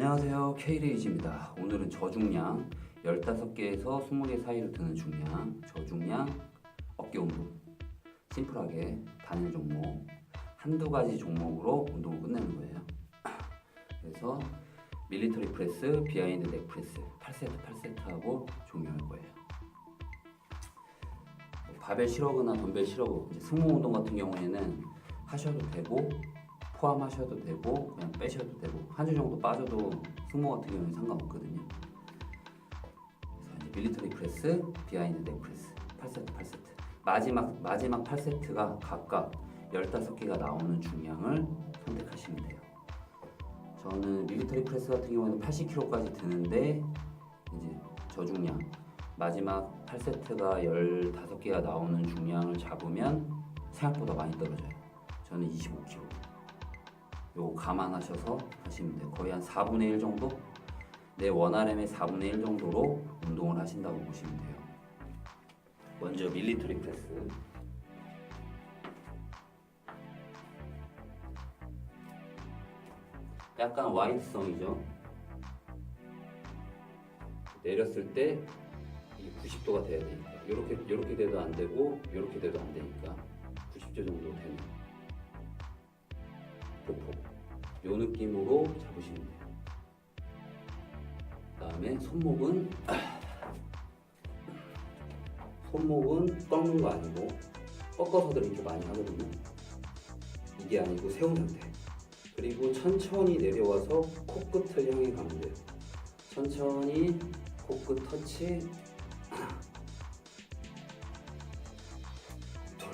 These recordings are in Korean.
안녕하세요. K레이즈입니다. 오늘은 저중량 15개에서 20개 사이로 드는 중량, 저중량 어깨 운동 심플하게 단일 종목 한두 가지 종목으로 운동을 끝내는 거예요. 그래서 밀리터리 프레스, 비하인드 넥 프레스 8세트 8세트 하고 종료할 거예요. 뭐 바벨 실어거나 덤벨 이제 승모 운동 같은 경우에는 하셔도 되고 포함하셔도 되고 그냥 빼셔도 되고 한 주 정도 빠져도 승모 같은 경우는 상관없거든요. 그래서 이제 밀리터리 프레스, 비하인드 넥 프레스 8세트 8세트 마지막 마지막 8세트가 각각 15개가 나오는 중량을 선택하시면 돼요. 저는 밀리터리 프레스 같은 경우에는 80kg까지 드는데 이제 저중량 마지막 8세트가 15개가 나오는 중량을 잡으면 생각보다 많이 떨어져요. 저는 25kg. 요거 감안하셔서 하시면 돼요. 거의 한 4분의 1 정도? 내 원RM의 4분의 1 정도로 운동을 하신다고 보시면 돼요. 먼저 밀리터리 프레스. 약간 와이드성이죠. 내렸을 때 이게 90도가 돼야 되니까 이렇게 이렇게 돼도 안 되고 이렇게 돼도 안 되니까 90도 정도 요 느낌으로 잡으시면 돼요. 그 다음에 손목은 손목은 꺾는 거 아니고 꺾어서들 이렇게 많이 하거든요. 이게 아니고 세운 상태. 그리고 천천히 내려와서 코끝을 향해 가면 돼요. 천천히 코끝 터치. 둘,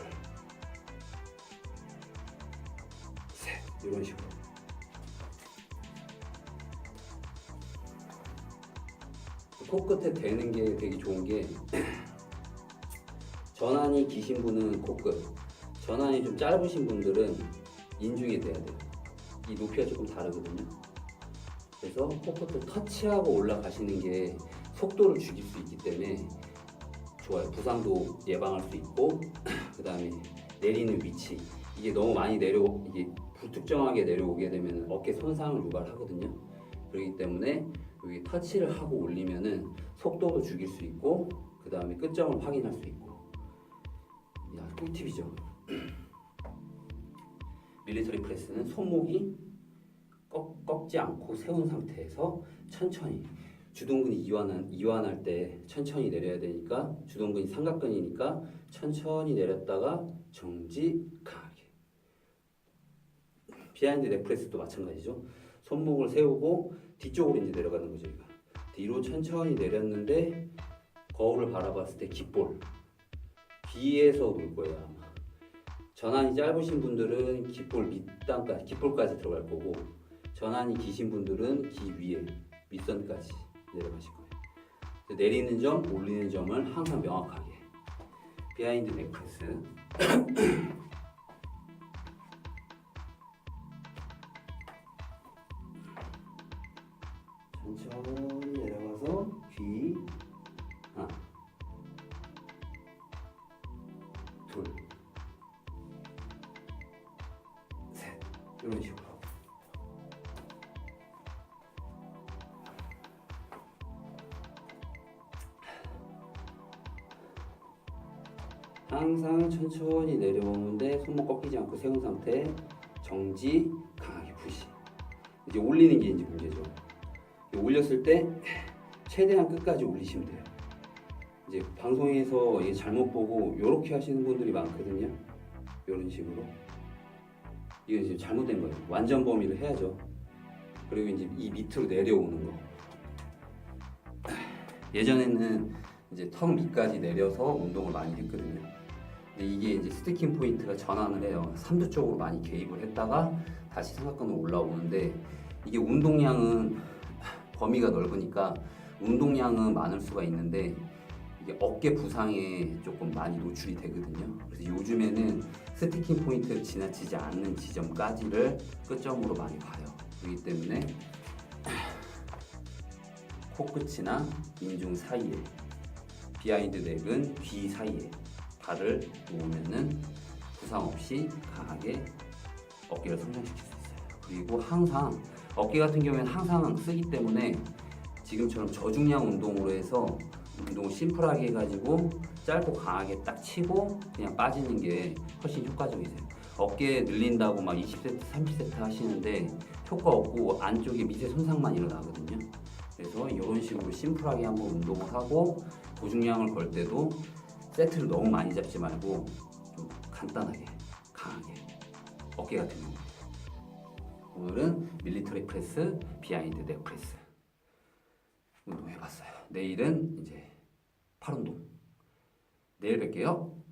셋 이런 식으로. 코끝에 대는 게 되게 좋은 게 전환이 기신 분은 코끝, 전환이 좀 짧으신 분들은 인중에 대야 돼요. 이 높이가 조금 다르거든요. 그래서 코끝을 터치하고 올라가시는 게 속도를 죽일 수 있기 때문에 좋아요. 부상도 예방할 수 있고 그 다음에 내리는 위치 이게 너무 많이 내려 이게 불특정하게 내려오게 되면 어깨 손상을 유발하거든요. 그렇기 때문에 여기 터치를 하고 올리면은 속도도 죽일 수 있고 그 다음에 끝점을 확인할 수 있고. 야 꿀팁이죠. 밀리터리 프레스는 손목이 꺾, 꺾지 않고 세운 상태에서 천천히 주동근이 이완한, 이완할 때 천천히 내려야 되니까 주동근이 삼각근이니까 천천히 내렸다가 정직하게. 비하인드 넥프레스도 마찬가지죠 손목을 세우고 뒤쪽으로 이제 내려가는 거죠 이거 뒤로 천천히 내렸는데 거울을 바라봤을 때 깃볼. 뒤에서 놀 거예요 아마. 전환이 짧으신 분들은 깃볼 밑단까지 깃볼까지 들어갈 거고 전환이 기신 분들은 기 위에 밑선까지 내려가실 거예요. 내리는 점, 올리는 점을 항상 명확하게. 비하인드 넥프레스 천천히 내려가서 귀 하나 둘. 셋. 이런 식으로. 항상 천천히 내려오는데 손목 꺾이지 않고 세운 상태. 정지 강하게 푸시. 이제 올리는 게 이제 문제죠 올렸을 때 최대한 끝까지 올리시면 돼요 이제 방송에서 잘못 보고 이렇게 하시는 분들이 많거든요 이런 식으로 이건 지금 잘못된 거예요. 완전 범위를 해야죠. 그리고 이제 이 밑으로 내려오는 거. 예전에는 이제 턱 밑까지 내려서 운동을 많이 했거든요. 근데 이게 이제 스티킹 포인트가 전환을 해요. 삼두 쪽으로 많이 개입을 했다가 다시 삼각근으로 올라오는데 이게 운동량은 범위가 넓으니까 운동량은 많을 수가 있는데 이게 어깨 부상에 조금 많이 노출이 되거든요. 그래서 요즘에는 스티킹 포인트를 지나치지 않는 지점까지를 끝점으로 많이 봐요. 그렇기 때문에 코끝이나 인중 사이에 비하인드 넥은 귀 사이에 발을 놓으면은 부상 없이 강하게 어깨를 성장시킬 수 있어요. 그리고 항상 어깨 같은 경우에는 항상 쓰기 때문에 지금처럼 저중량 운동으로 해서 운동을 심플하게 해가지고 짧고 강하게 딱 치고 그냥 빠지는 게 훨씬 효과적이세요. 어깨 늘린다고 막 20세트, 30세트 하시는데 효과 없고 안쪽에 밑에 손상만 일어나거든요. 그래서 이런 식으로 심플하게 한번 운동을 하고 고중량을 걸 때도 세트를 너무 많이 잡지 말고 좀 간단하게 강하게 어깨 같은 경우 오늘은 밀리터리 프레스 비하인드 넥 프레스 운동 해봤어요. 내일은 이제 팔 운동. 내일 뵐게요